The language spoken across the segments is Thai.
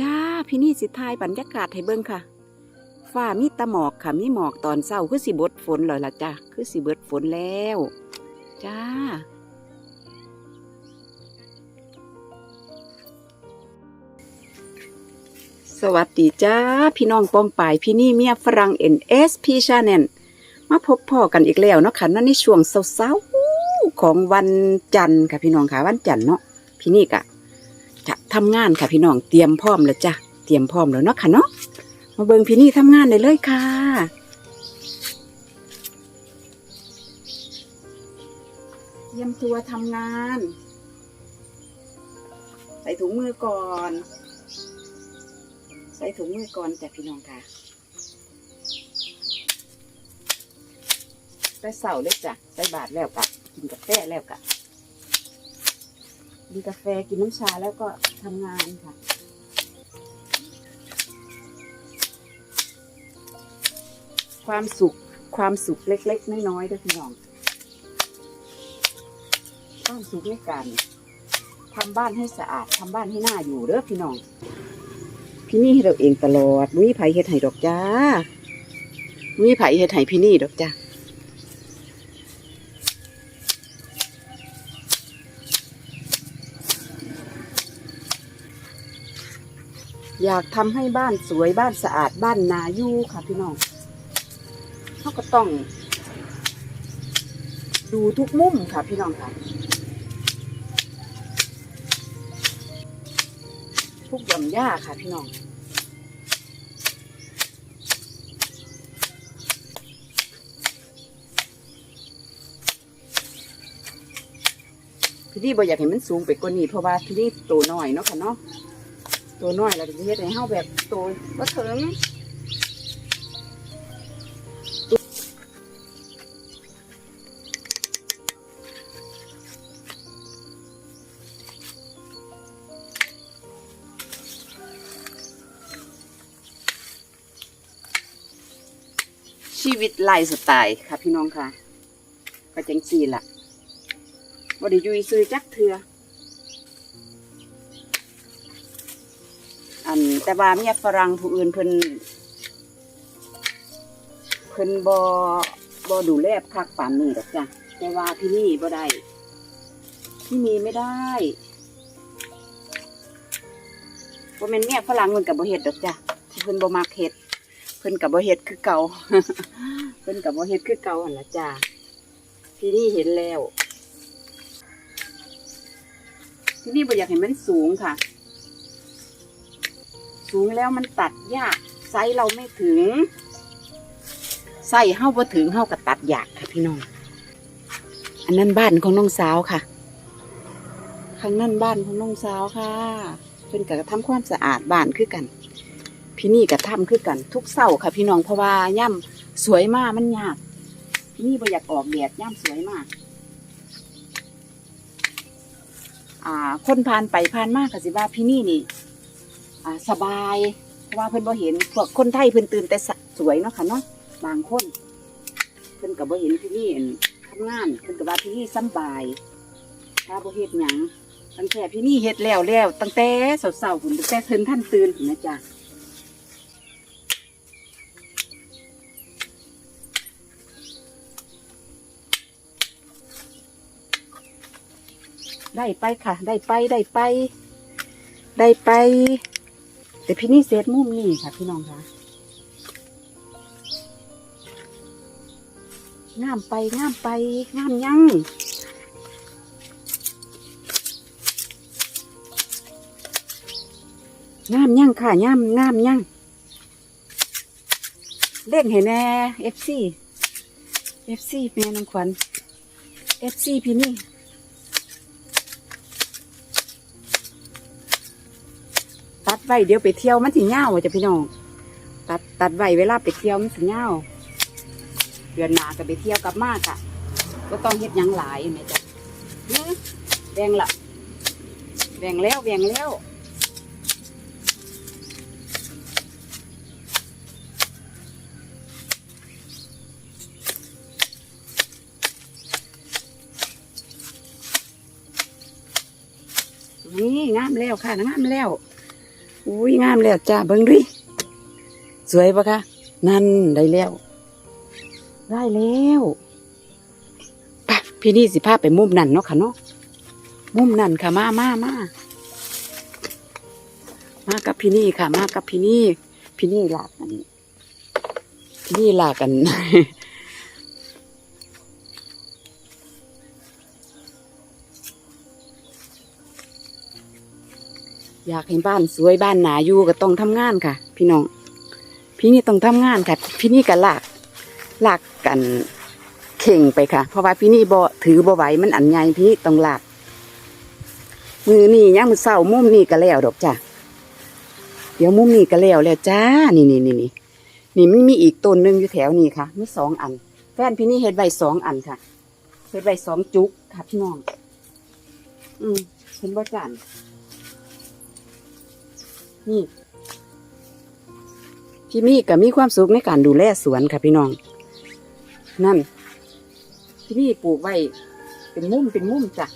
จ้าพี่นี่สิทายบรรยากาศให้เบิ่งค่ะฟ้ามีตะหมอกค่ะมีหมอกตอนเช้าคือสิบดฝนเลยล่ะจ้าคือสิเบิดฝนแล้วจ้าสวัสดีจ้า พี่น้องป้องปายพี่นี่เมียฝรั่ง NSP Channel มาพบพ่อกันอีกแล้วเนาะค่ะนั่นในช่วงเช้าๆของวันจันทร์ค่ะพี่น้องค่ะวันจันทร์เนาะพี่นี่กะ ทำงานค่ะพี่น้องเตรียมพร้อมแล้วจ้ะเตรียมพร้อมแล้วเนาะค่ะเนาะมาเบิ่งพี่นี่ทำงานได้เลยค่ะเตรียมตัวทำงาน ใส่ถุงมือก่อน ใส่ถุงมือก่อนจ้ะพี่น้องค่ะไปเสาเลยจ้ะใส่บาทแล้วกะกินกาแฟแล้วกะ กินกาแฟกินน้ำชาแล้วก็ทำงานค่ะ ความสุขความสุขเล็กๆน้อยๆด้วยพี่น้องความสุขในการทำบ้านให้สะอาดทำบ้านให้น่าอยู่เด้อพี่น้อง พี่นี่ให้เราเองตลอดวิไผ่เฮ็ดให้ดอกจ้าวิไผ่เฮ็ดให้พี่นี่ดอกจ้า อยากทำให้บ้านสวยบ้านสะอาดบ้านนาอยู่ค่ะพี่น้องเขาก็ต้อง ดูทุกมุมค่ะพี่น้องค่ะ ทุกหย่อมหญ้าค่ะพี่น้องพี่ดีบ่อยากเห็นมันสูงไปกว่านี้เพราะว่าพี่ดีตัวน้อยเนาะค่ะเนาะ ตัวน้อยเราจะเฮ็ดให้เฮาแบบตัวบ่ถึงชีวิตไลฟ์สไตล์ค่ะพี่น้องค่ะก็จังซี่ล่ะบ่ได้อยู่ซื้อจักเทือ อันแต่ว่าเมียฝรั่งผู้อื่นเพิ่นเพิ่นบ่บ่ดูแลคักปานนี้ดอกจ้ะแต่ว่าที่นี่บ่ได้ที่นี่ไม่ได้บ่แม่นเมียฝรั่งเพิ่นก็บ่เฮ็ดดอกจ้ะที่เพิ่นบ่มักเฮ็ดเพิ่นก็บ่เฮ็ดคือเก่าเพิ่นก็บ่เฮ็ดคือเก่าหั่นล่ะจ้ะที่นี่เห็นแล้วที่นี่บ่อยากให้มันสูงค่ะ สูงแล้วมันตัดยากไซส์เราไม่ถึงไส้เฮาบ่ถึงเฮาก็ตัดยากค่ะพี่น้อง อันนั้นบ้านของน้องสาวค่ะ ข้างนั้นบ้านของน้องสาวค่ะเพิ่นก็ทำความสะอาดบ้านคือกัน พี่นี่ก็ทำคือกัน ทุกเสาค่ะ พี่น้องเพราะว่าย่ำสวยมากมันยากพี่นี่บ่อยากออกแดดย่ำสวยมาก อ่า คนผ่านไปผ่านมากค่ะสิว่าพี่นี่นี่ สบายเพราะว่าเพิ่นบ่เห็นพวกคนไทยเพิ่นตื่นแต่สะสวยเนาะค่ะเนาะบางคนเพิ่นก็บ่เห็นพี่นี่ทำงานเพิ่นก็ว่าพี่นี่สบายถ้าบ่เฮ็ดหยังตั้งแต่พี่นี่เฮ็ดแล้วแล้วตั้งแต่เช้าๆพุ่นตั้งแต่เพิ่นท่านตื่นนะจ๊ะได้ไปค่ะ ได้ไป ได้ไป ได้ไป แต่พี่นี่เซตมุมนี่ค่ะ พี่น้องคะงามไปงามไปงามยังงามยังค่ะงามงามยังเล่นเห็นแน่เอฟซีเอฟซีแม่น้องขวัญเอฟซีพี่นี่ ตัดไว้เดี๋ยวไปเที่ยวมันสิเงาวจ้ะพี่น้อง ตัดตัดไว้เวลาไปเที่ยวมันสิเงาวเดือนหน้าก็ไปเที่ยวกลับมากค่ะ ก็ต้องเฮ็ดยังหลายแม่จ้ะแบ่งละแบ่งแล้วแบ่งแล้วนี่งามแล้วค่ะงามแล้ว อุ้ยงามแล้วจ้าเบิ้งดิสวยปะคะนั่นได้แล้ว ได้แล้วปะพี่นี่สิพาไปมุมนั่นเนาะค่ะเนาะมุมนั่นค่ะมามามามากับพี่นี่ค่ะ มากับพี่นี่ พี่นี่หลากกันพี่นี่หลากกัน อยากเห็นบ้านสวยบ้านหนาอยู่ก็ต้องทำงานค่ะ พี่น้อง พี่นี่ต้องทำงานค่ะ พี่นี่ก็ลากลากกันเข่งไปค่ะ เพราะว่าพี่นี่บ่ถือบ่ไหวมันอันใหญ่พี่ต้องลากมือนี่ยังมือเศร้ามุมนี่ก็แล้วดอกจ้ะเดี๋ยวมุมนี่ก็แล้วแล้วจ้า นี่นี่นี่นี่นี่มันมีอีกต้นหนึ่งอยู่แถวนี้ค่ะมีสองอัน แฟนพี่นี่เฮ็ดใบสองอันค่ะเฮ็ดใบสองจุกค่ะพี่น้อง อืมเห็นบ่จาน นี่พี่มี่ก็มีความสุขในการดูแลสวนค่ะพี่น้อง นั่น พี่มี่ปลูกไว้ เป็นมุมเป็นมุมจ้ะ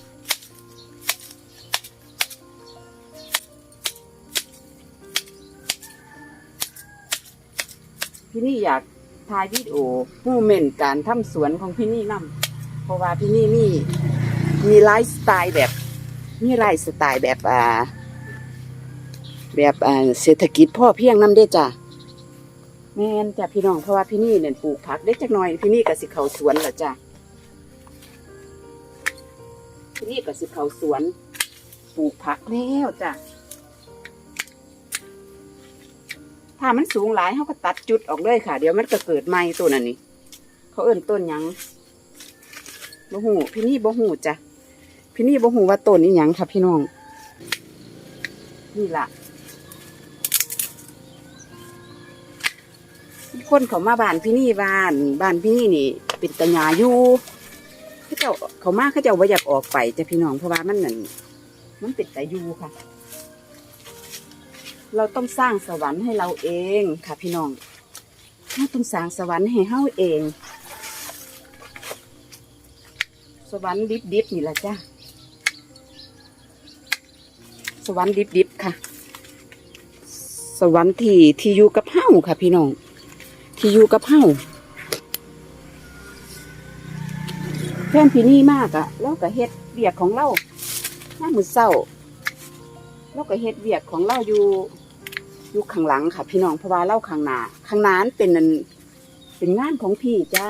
พี่นี่อยากถ่ายวิดีโอมูเมนการทำสวนของพี่นี่นํเพราะว่าพี่นี่มีมีไลฟ์สไตล์แบบ มีไลฟ์สไตล์แบบอ่า แบบอ่าเศรษฐกิจพ่อเพียงนำเด้จ้ะแม่นจ้ะพี่น้องเพราะว่าพี่นี่เนี่ยปลูกผักได้จักหน่อยพี่นี่ก็สิเขาสวนแล้วจ้ะพี่นี่ก็สิเขาสวน ปลูกผักแล้วจ้ะถ้ามันสูงหลายเขาก็ตัดจุดออกเลยค่ะ เดี๋ยวมันก็เกิดใหม่ตัวนั้นนี่เขาเอิ้นต้นยังบ่หูพี่นี่บ่หูจ้ะพี่นี่บ่หูว่าต้นนี้ยังค่ะพี่น้อง นี่ล่ะ มีคนเขามาบ้านพี่นี่บ้านบ้านพี่นี่นี่ เป็นตะยาอยู่เขาเจ้าเขามาเขาเจ้าว่าอยากออกไปจะพี่น้องเพราะว่ามันนั่นมันเป็นตะยูค่ะ เราต้องสร้างสวรรค์ให้เราเองค่ะ พี่น้องเราต้องสร้างสวรรค์ให้เฮาเอง สวรรค์ดิบๆนี่แหละจ้ะสวรรค์ดิบๆค่ะ สวรรค์ที่ที่อยู่กับเฮาค่ะ พี่น้อง ที่อยู่กับเฮาแฟนพี่นี่มากอะเราก็เฮ็ดเวียกของเราหน้ามือเศร้าเราก็เฮ็ดเวียกของเราอยู่อยู่ข้างหลังค่ะ พี่น้องเพราะว่าเราข้างหน้าข้างหน้านั้นเป็นอันเป็นงานของพี่จ้า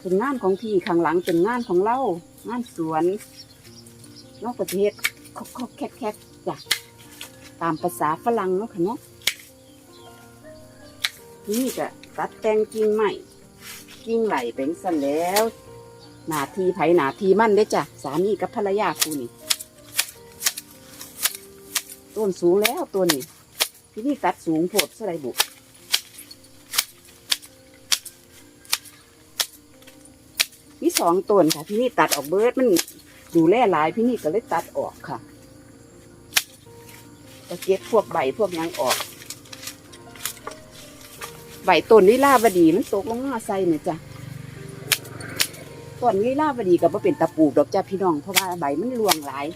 เป็นงานของพี่ข้างหลังเป็นงานของเรางานสวนเราก็จะเฮ็ดคอกแคกๆจ้ะตามภาษาฝรั่งเนาะค่ะเนาะ นี่ก็ตัดแต่งกิ่งใหม่กิ่งไหลเป็นสันแล้ว หนาทีไผหนาทีมั่นเด้จ้ะสามีกับภรรยาคู่นี่ต้นสูงแล้วตัวนี้ ที่นี่ตัดสูงโพดสไลบุกมีสองต้นค่ะ พี่นี่ตัดออกเบิดมันดูแลหลายพี่นี่ก็เลยตัดออกค่ะก็เก็บพวกใบพวกยังออก ใบต้นลิลาวดีมันตกลงมาใส่เนี่ยจ้ะต้นลิลาวดีก็บ่เป็นตะปูดอกจ้ะพี่น้องเพราะว่าใบมันรวงหลาย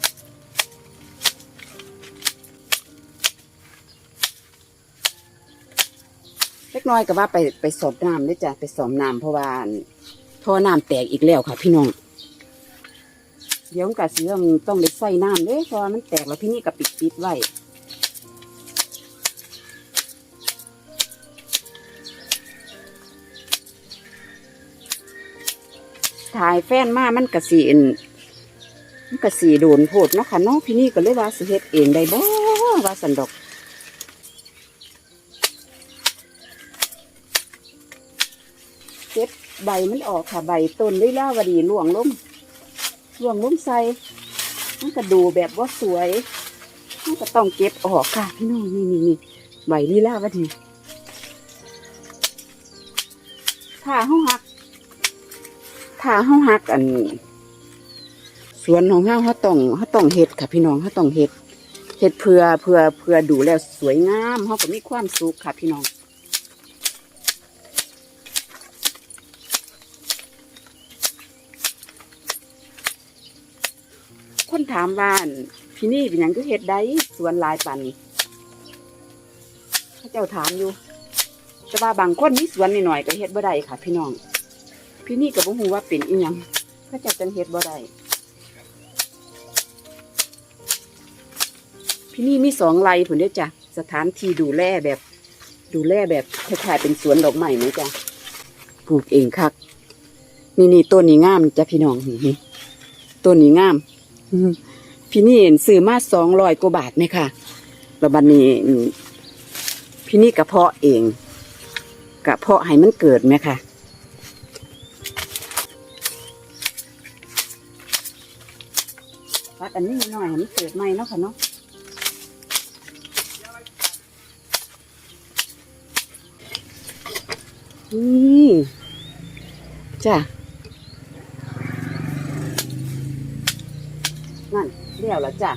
เล็กน้อยก็ว่าไปไปสอบน้ำด้วยจ้ะไปสอบน้ำเพราะว่าท่อน้ำแตกอีกแล้วค่ะ พี่น้อง เดี๋ยวมันกะเสียมต้องไปใส่น้ำเด้เพราะมันแตกแล้วพี่นี่ก็ปิดปิดไว้ ถ่ายแฟนมามันกระสีอันมันกระสีโดนโพดเนาะค่ะน้องพี่นี่ก็เลยว่าสิเฮ็ดเองได้บ่ว่าสันดอกเก็บใบมันออกค่ะใบต้นด้ล่าวดีล่วงลงล่วงลงใส่มันก็ดูแบบว่าสวยมันก็ต้องเก็บออกค่ะพี่น้องนี่นี่นี่ใบลีลาวดีถ้าเฮาหัก ถ้าเฮาหักอัน สวนของเฮาเฮาต้องเฮาต้องเฮ็ดค่ะ พี่น้องเฮาต้องเฮ็ดเฮ็ดเพื่อเพื่อเพื่อดูแล้วสวยงามเฮาก็มีความสุขค่ะ พี่น้องคนถามว่านพี่นี่เป็นยังก็เฮ็ดได้สวนลายปานนี้เขาเจ้าถามอยู่ แต่ว่าบางคนมีสวนนิดหน่อยก็เฮ็ดบ่ได้ค่ะ พี่น้อง พี่นี่ก็บ่ฮู้ว่าเป็นอีหยังเขาจ้าจังเฮ็ดบ่ได้พี่นี่มีสองไร่ผุนเด้อจ้ะสถานที่ดูแลแบบ ดูแลแบบคล้ายๆเป็นสวนดอกไม้ไหมจ้ะปลูกเองคักนี่นี่ต้นนี้งามจ้ะพี่น้องนี่ต้นนี้งามพี่นี่เห็นซื้อมาสองร้อยกว่าบาทไหมค่ะแล้วบัดนนี้พี่นี่กระเพาะเองกระเพาะให้มันเกิดไหมค่ะ ดอันนี้หน่อยมันเกิดใหม่เนาะค่ะเนาะนี่จ้ะนั่นเดี๋ยวแล้วจ้ะ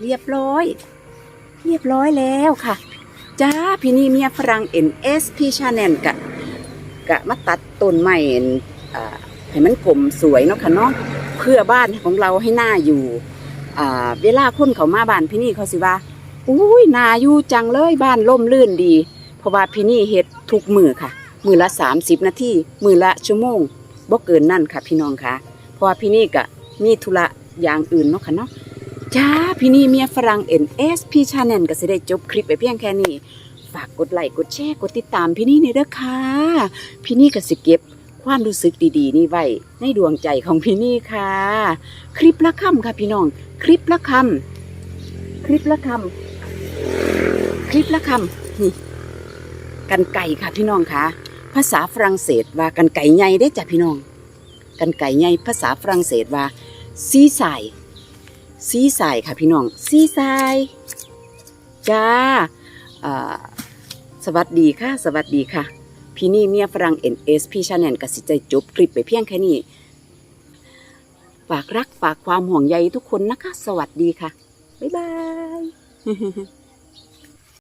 เรียบร้อย เรียบร้อยแล้วค่ะ จ้าพี่นี่เมียฝรั่ง NSP Channel กะกะมาตัดต้นไม้เอ็นอ่าให้มันกลมสวยเนาะค่ะเนาะเพื่อบ้านของเราให้หน้าอยู่เวลาคนเขามาบ้านพี่นี่เขาสิว่าอุ้ยนาอยู่จังเลยบ้านล่มลื่นดี เพราะว่าพี่นี่เฮ็ดทุกมือค่ะ มือละ 30 นาทีมือละชั่วโมงบ่เกินนั่นค่ะพี่น้องค่ะ เพราะว่าพี่นี่ก็มีธุระอย่างอื่นเนาะค่ะเนาะ จ้า พี่นี่เมียฝรั่ง NSP Channel ก็สิได้จบคลิปไปเพียงแค่นี้ ฝากกดไลค์กดแชร์กดติดตามพี่นี่นี่เด้อค่ะพี่นี่ก็สิเก็บความรู้สึกดีๆ นี่ไว้ในดวงใจของพี่นี่ค่ะ คลิปละคำค่ะพี่น้อง คลิปละคำคลิปละคำคลิปละคำนี่กันไก่ค่ะพี่น้องค่ะ ภาษาฝรั่งเศสว่ากันไก่ใหญ่ได้จ้ะพี่น้อง กันไก่ใหญ่ภาษาฝรั่งเศสว่าซีไซีไซค่ะพี่น้องซีไซจ้าสวัสดีค่ะ สวัสดีค่ะ พี่นี่เมียฝรั่ง NS พี่ชาแนลกสิใจจบคลิปไปเพียงแค่นี้ ฝากรักฝากความห่วงใยทุกคนนะคะ สวัสดีค่ะ บ๊ายบาย